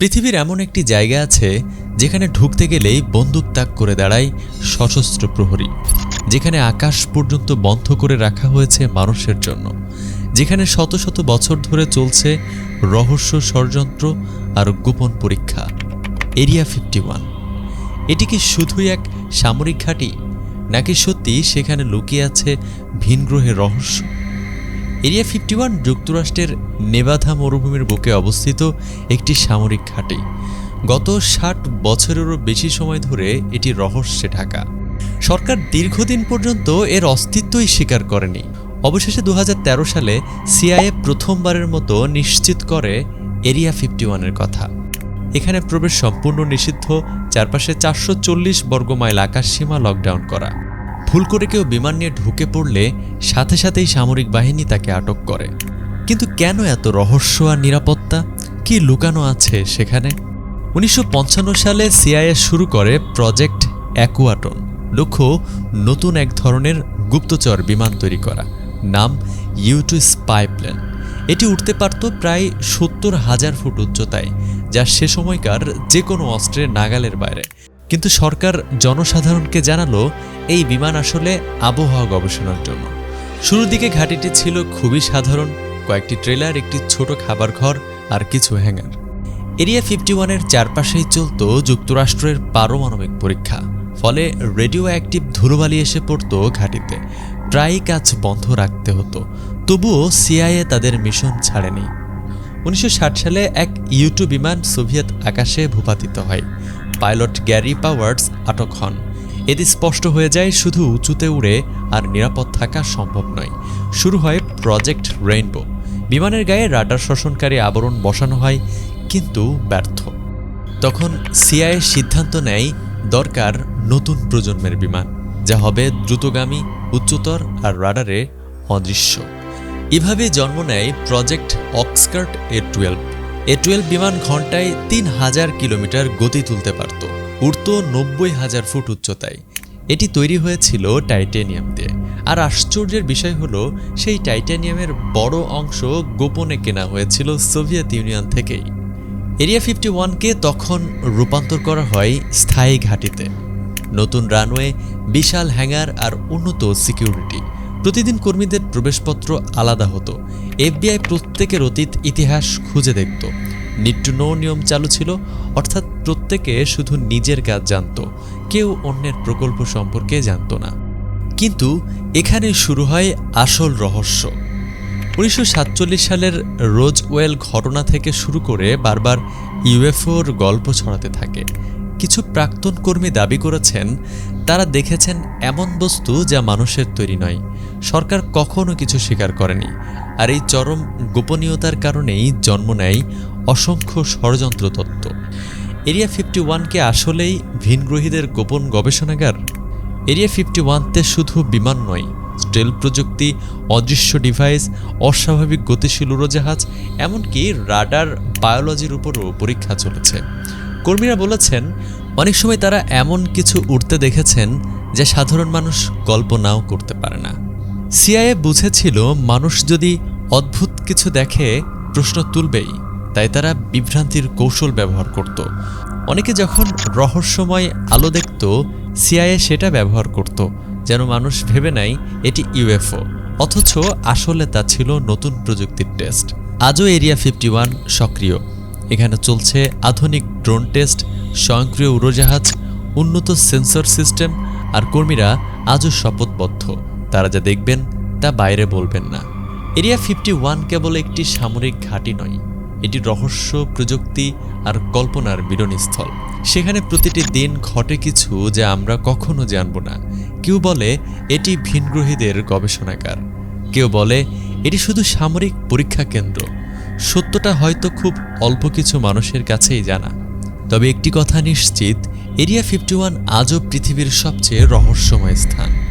পৃথিবীর এমন একটি জায়গা আছে যেখানে ঢুকতে গেলেই বন্দুক তাক করে দাঁড়ায় সশস্ত্র প্রহরী, যেখানে আকাশ পর্যন্ত বন্ধ করে রাখা হয়েছে মানুষের জন্য, যেখানে শত শত বছর ধরে চলছে রহস্য ষড়যন্ত্র আর গোপন পরীক্ষা। Area fifty one. এটি কি শুধুই এক সামরিক ঘাঁটি, নাকি সত্যি সেখানে লুকিয়ে আছে ভিনগ্রহের রহস্য? এরিয়া ফিফটি ওয়ান যুক্তরাষ্ট্রের নেবাধা মরুভূমির বুকে অবস্থিত একটি সামরিক ঘাঁটি। গত ষাট বছরেরও বেশি সময় ধরে এটি রহস্যে ঢাকা। সরকার দীর্ঘদিন পর্যন্ত এর অস্তিত্বই স্বীকার করেনি। অবশেষে দু হাজার তেরো সালে সিআইএ প্রথমবারের মতো নিশ্চিত করে এরিয়া ফিফটি ওয়ানের কথা। এখানে প্রবেশ সম্পূর্ণ নিষিদ্ধ, চারপাশে চারশো চল্লিশ বর্গমাইল আকাশসীমা লকডাউন করা। ভুল করে কেউ বিমান নিয়ে ঢুকে পড়লে সাথে সাথেই সামরিক বাহিনী তাকে আটক করে। কিন্তু কেন এত রহস্য আর নিরাপত্তা? কি লুকানো আছে সেখানে? উনিশশো পঞ্চান্ন সালে সিআইএ শুরু করে প্রজেক্ট অ্যাকুয়াটন। লক্ষ্য, নতুন এক ধরনের গুপ্তচর বিমান তৈরি করা, নাম ইউটু স্পাই প্লেন এটি উঠতে পারত প্রায় সত্তর হাজার ফুট উচ্চতায়, যা সে সময়কার যে কোনো অস্ত্রের নাগালের বাইরে। কিন্তু সরকার জনসাধারণকে জানালো, এই বিমান আসলে আবহাওয়া গবেষণার জন্য। শুরুর দিকে ঘাঁটিটি ছিল খুবই সাধারণ, কয়েকটি ট্রেলার, একটি ছোট খাবার ঘর আর কিছু হ্যাঙ্গার। এরিয়া ফিফটি ওয়ানের চারপাশেই চলত যুক্তরাষ্ট্রের পারমাণবিক পরীক্ষা, ফলে রেডিও অ্যাক্টিভ ধুলোবালি এসে পড়ত ঘাঁটিতে। প্রায়ই কাজ বন্ধ রাখতে হতো, তবুও সিআইএ তাদের মিশন ছাড়েনি। উনিশশো ষাট সালে এক ইউটু বিমান সোভিয়েত আকাশে ভূপাতিত হয়। পাইলট গ্যারি পাওয়ার্ডস আটক হন। এতে স্পষ্ট হয়ে যায় শুধু উঁচুতে উড়ে আর নিরাপদ থাকা সম্ভব নয়। শুরু হয় প্রজেক্ট রেইনবো। বিমানের গায়ে রাডার শোষণকারী আবরণ বসানো হয়, কিন্তু ব্যর্থ। তখন সিআইএ সিদ্ধান্ত নেয়, দরকার নতুন প্রজন্মের বিমান, যা হবে দ্রুতগামী, উচ্চতর আর রাডারে অদৃশ্য। এভাবে জন্ম নেয় project Oxcart A twelve. A twelve বিমান ঘন্টায় তিন হাজার কিলোমিটার গতি তুলতে পারত। উড়ত নব্বই হাজার ফুট উচ্চতায়। এটি তৈরি হয়েছিল টাইটেনিয়াম দিয়ে আর আশ্চর্যের বিষয় হলো, সেই টাইটেনিয়ামের বড় অংশ গোপনে কেনা হয়েছিল সোভিয়েত ইউনিয়ন থেকেই। এরিয়া ফিফটি ওয়ানকে তখন রূপান্তর করা হয় স্থায়ী ঘাঁটিতে। নতুন রানওয়ে, বিশাল হ্যাঙ্গার আর উন্নত সিকিউরিটি। প্রতিদিন কর্মীদের প্রবেশপত্র আলাদা হতো। এফবিআই প্রত্যেকের অতীত ইতিহাস খুঁজে দেখত। নিট টু নো নিয়ম চালু ছিল, অর্থাৎ প্রত্যেকে শুধু নিজের কাজ জানত, কেউ অন্যের প্রকল্প সম্পর্কে জানত না। কিন্তু এখানে শুরু হয় আসল রহস্য। উনিশশো সাতচল্লিশ সালের রোজওয়েল ঘটনা থেকে শুরু করে বারবার ইউএফওর গল্প ছড়াতে থাকে। কিছু প্রাক্তন কর্মী দাবি করেছেন, তারা দেখেছেন এমন বস্তু যা মানুষের তৈরি নয়। সরকার কখনো কিছু স্বীকার করেনি। আর এই চরম গোপনীয়তার কারণেই জন্ম নেয় অসংখ্য ষড়যন্ত্র তত্ত্ব। এরিয়া ফিফটি ওয়ানকে আসলেই ভিনগ্রহীদের গোপন গবেষণাগার? এরিয়া ফিফটি ওয়ানতে শুধু বিমান নয় স্টেল প্রযুক্তি, অদৃশ্য ডিভাইস অস্বাভাবিক গতিশীল উড়োজাহাজ, এমনকি রাডার বায়োলজির উপরও পরীক্ষা চলেছে। কর্মীরা বলেছেন, অনেক সময় তারা এমন কিছু উঠতে দেখেছেন যা সাধারণ মানুষ কল্পনাও করতে পারে না। সিআইএ বুঝেছিল মানুষ যদি অদ্ভুত কিছু দেখে প্রশ্ন তুলবেই, তাই তারা বিভ্রান্তির কৌশল ব্যবহার করত। অনেকে যখন রহস্যময় আলো দেখত, সিআইএ সেটা ব্যবহার করত, যেন মানুষ ভেবে নেয় এটি ইউএফও, অথচ আসলে তা ছিল নতুন প্রযুক্তির টেস্ট। আজও এরিয়া ফিফটি ওয়ান সক্রিয়। এখানে চলছে আধুনিক ড্রোন টেস্ট, স্বয়ংক্রিয় উড়োজাহাজ, উন্নত সেন্সর সিস্টেম, আর কর্মীরা আজও শপথবদ্ধ। তারা যা দেখবেন তা বাইরে বলবেন না। এরিয়া ফিফটি ওয়ান কেবল একটি সামরিক ঘাঁটি নয়, এটি রহস্য, প্রযুক্তি আর কল্পনার মিলনস্থল সেখানে প্রতিটি দিন ঘটে কিছু যা আমরা কখনো জানব না। কেউ বলে, এটি ভিনগ্রহীদের গবেষণাগার। কেউ বলে, এটি শুধু সামরিক পরীক্ষা কেন্দ্র। সত্যটা হয়তো খুব অল্প কিছু মানুষের কাছেই জানা। তবে একটি কথা নিশ্চিত, এরিয়া ফিফটি ওয়ান আজও পৃথিবীর সবচেয়ে রহস্যময় স্থান।